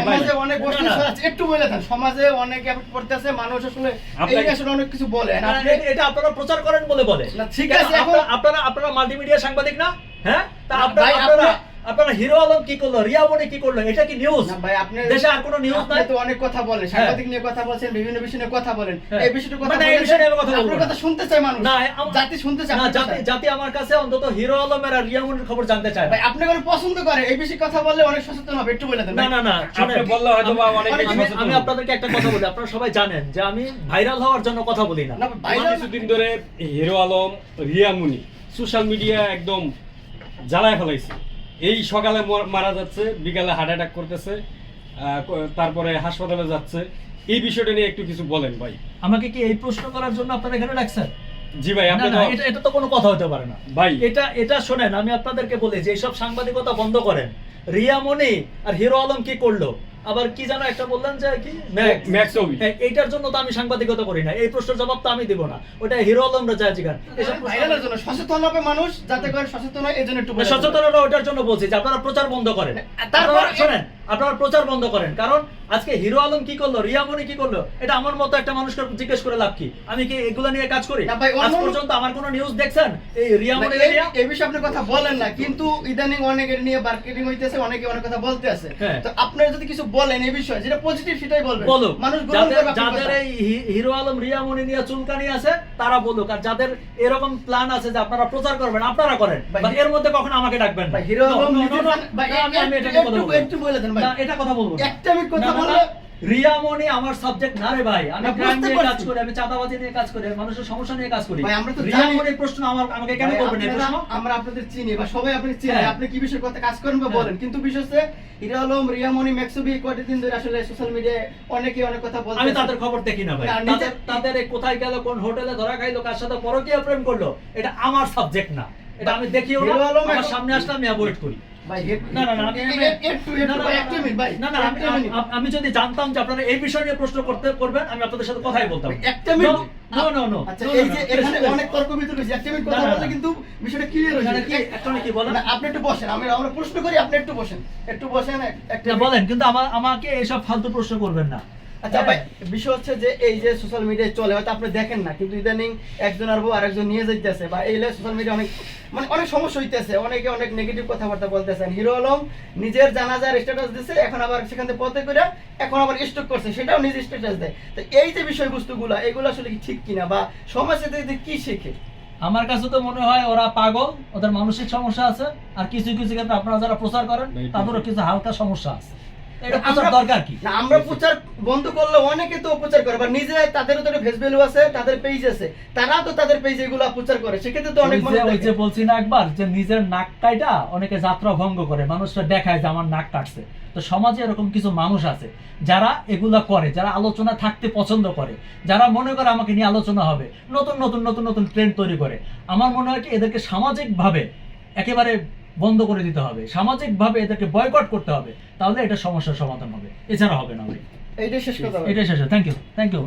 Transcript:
সমাজে অনেক আছে একটু বলে দেন সমাজে অনেক এফেক্ট পড়তেছে মানুষ আসলে এই আসলে অনেক কিছু বলে এটা আপনারা প্রচার করেন বলে বলে। না, ঠিক আছে, আপনারা- আপনারা আপনারা মাল্টিমিডিয়া সাংবাদিক না? হ্যাঁ? তা আপনারা আপনারা হিরো আলম কি করল? রিয়া মনি কি করল? এটা কি নিউজ ভাই আপনি দেশে আর কোনো নিউজ নাই? তো অনেক কথা বলেন সাংবাদিক নিয়ে কথা বলছেন বিভিন্ন বিষয় নিয়ে কথা বলেন। হ্যাঁ। এই বিষয়টা কথা মানে এই বিষয়ে আমি কথা বলব আপনার কথা শুনতে চায় মানুষ। না, জাতি শুনতে চায় না জাতি জাতি আমার কাছে অন্তত হিরো আলমের আর রিয়া মনির খবর জানতে চায় ভাই আপনি কোনো পছন্দ করে এই বিষয়ে কথা বললে অনেক সচেতন হবে একটু বলে দেন না না না আপনি বললে হয়তো বা অনেক আমি- আমি- সচেতন আমি আপনাদেরকে একটা কথা বলি আপনারা সবাই জানেন যে আমি ভাইরাল হওয়ার জন্য কথা বলি না। না ভাই আমার কিছুদিন ধরে হিরো আলম রিয়া মুনি সোশ্যাল মিডিয়া একদম জ্বালায় ফেলাইছে। এই সকালে মারা যাচ্ছে বিকালে হার্ট অ্যাটাক করতেছে তারপরে হাসপাতালে যাচ্ছে। এই বিষয়টা নিয়ে একটু কিছু বলেন ভাই। আমাকে কি এই প্রশ্ন করার জন্য আপনারা এখানে ডাকছেন? জি ভাই এটা এটা তো কোনো কথা হতে পারে না। ভাই এটা এটা শোনেন আমি আপনাদেরকে বলি যে সব সাংবাদিকতা বন্ধ করেন। রিয়া মনি আর হিরো আলম কি করল? আবার কি যেন একটা বললেন যে কি? ম্যাক্স ম্যাক্স ছবি। হ্যাঁ, এইটার জন্য তো আমি সাংবাদিকতা করি না। এই প্রশ্নের জবাব তো আমি দিব না। ওটা হিরো আলমরা যায় জিগান। ভাইরালের জন্য। সচেতন হবে মানুষ যাতে করে সচেতন হয় এই জন্য একটু। সচেতনতা ওটার জন্য বলছি যে আপনারা প্রচার বন্ধ করেন। তারপর- আপনারা শোনেন আপনারা প্রচার বন্ধ করেন। কারণ আজকে হিরো আলম কি করল রিয়া মনি কি করল এটা আমার মতো একটা মানুষকে জিজ্ঞেস করে লাভ কি? আমি কি এগুলো নিয়ে কাজ করি? আজ পর্যন্ত আমার কোনো নিউজ দেখছেন? এই রিয়া না, এই- বিষয়ে আপনি কথা বলেন না কিন্তু ইদানিং অনেকের নিয়ে মার্কেটিং হইতেছে অনেকে অনেক কথা বলতে আছে। হ্যাঁ। তো আপনারা যদি কিছু বলেন এই বিষয়ে যেটা পজিটিভ সেটাই বলবেন। বলো মানুষ যাদের। এই হিরো আলম রিয়া মনি নিয়ে চুলকানি আছে তারা বলুক। আর যাদের এরকম প্ল্যান আছে যে আপনারা প্রচার করবেন আপনারা করেন। এর মধ্যে কখন আমাকে ডাকবেন না। হিরো আলম আমি আমি এটা কথা বলব। একটা এটা কথা বলব রিয়া মনি আমার সাবজেক্ট না রে ভাই। আমি ক্রাইম নিয়ে কাজ করি আমি চাঁদাবাজি নিয়ে কাজ করি মানুষের সমস্যা নিয়ে কাজ করি। ভাই, আমরা তো রিয়া জানি- প্রশ্ন আমার আমাকে কেন করবেন এই প্রশ্ন? আমরা আপনাদের চিনি বা সবাই আপনি চিনি হ্যাঁ। আপনি কি বিষয়ে কথা কাজ করেন বা হ্যাঁ। বলেন? কিন্তু করে হিরো আলম ধরে আসলে সোশ্যাল মিডিয়ায় অনেকে অনেক কথা বলতে আমি তাদের খবর দেখি না ভাই। তাদের তাদের কোথায় গেল কোন হোটেলে ধরা খাইলো কার সাথে পরকীয়া প্রেম করল এটা আমার সাবজেক্ট না। এটা আমি দেখিও না। আমার সামনে আসলে আমি অ্যাভয়েড করি। আমি- যদি জানতাম যে আপনারা এই বিষয় নিয়ে প্রশ্ন করতে করবেন আমি আপনাদের সাথে কথাই বলতাম। একটা মিনিট নো নো নো এই যে এখানে অনেক তর্ক বিতর্ক হয়েছে একটা মিনিট কথা না, না, বললে কিন্তু বিষয়টা ক্লিয়ার হয়ে যাবে। একটা কি বলেন? আপনি একটু বসেন আমি আমরা প্রশ্ন করি আপনি একটু বসেন। একটু বসেন একটা বলেন কিন্তু আমার আমাকে এইসব ফালতু প্রশ্ন করবেন না। আচ্ছা ভাই বিষয় হচ্ছে যে এই যে সোশ্যাল মিডিয়ায় চলে হয়তো আপনি দেখেন না কিন্তু ইদানিং একজন আর বউ আরেকজন নিয়ে যাইতেছে বা এই সোশ্যাল মিডিয়া অনেক মানে অনেক সমস্যা হইতেছে অনেকে অনেক নেগেটিভ কথাবার্তা বলতেছেন। হিরো আলম নিজের জানাজার স্ট্যাটাস দিছে এখন আবার সেখান থেকে পথে করে এখন আবার স্টক করছে সেটাও নিজের স্ট্যাটাস দেয়। তো এই যে বিষয়বস্তুগুলো এগুলো আসলে কি ঠিক কিনা বা সমাজে থেকে কি শেখে? আমার কাছে তো মনে হয় ওরা পাগল ওদের মানসিক সমস্যা আছে আর কিছু কিছু ক্ষেত্রে আপনারা যারা প্রচার করেন তাদেরও কিছু হালকা সমস্যা আছে। দরকার কি? না আমরা প্রচার বন্ধ করলে অনেকে তো প্রচার করে বা তাদেরও তো ফেস ভ্যালু আছে তাদের পেজ আছে তারা তো তাদের পেজ এগুলো প্রচার করে সেক্ষেত্রে তো অনেক মানুষ যে- ওই যে বলছি না একবার যে নিজের নাক কাইটা অনেকে যাত্রা ভঙ্গ করে মানুষরা দেখায় যে আমার নাক কাটছে। তো সমাজে এরকম কিছু মানুষ আছে যারা এগুলা করে যারা আলোচনা থাকতে পছন্দ করে যারা মনে করে আমাকে নিয়ে আলোচনা হবে নতুন নতুন নতুন নতুন ট্রেন্ড তৈরি করে। আমার মনে হয় কি এদেরকে সামাজিকভাবে একেবারে বন্ধ করে দিতে হবে। সামাজিকভাবে এদেরকে বয়কট করতে হবে। তাহলে এটা সমস্যার সমাধান হবে। এছাড়া হবে না ভাই। এইটাই শেষ কথা এটাই শেষ থ্যাংক ইউ থ্যাংক ইউ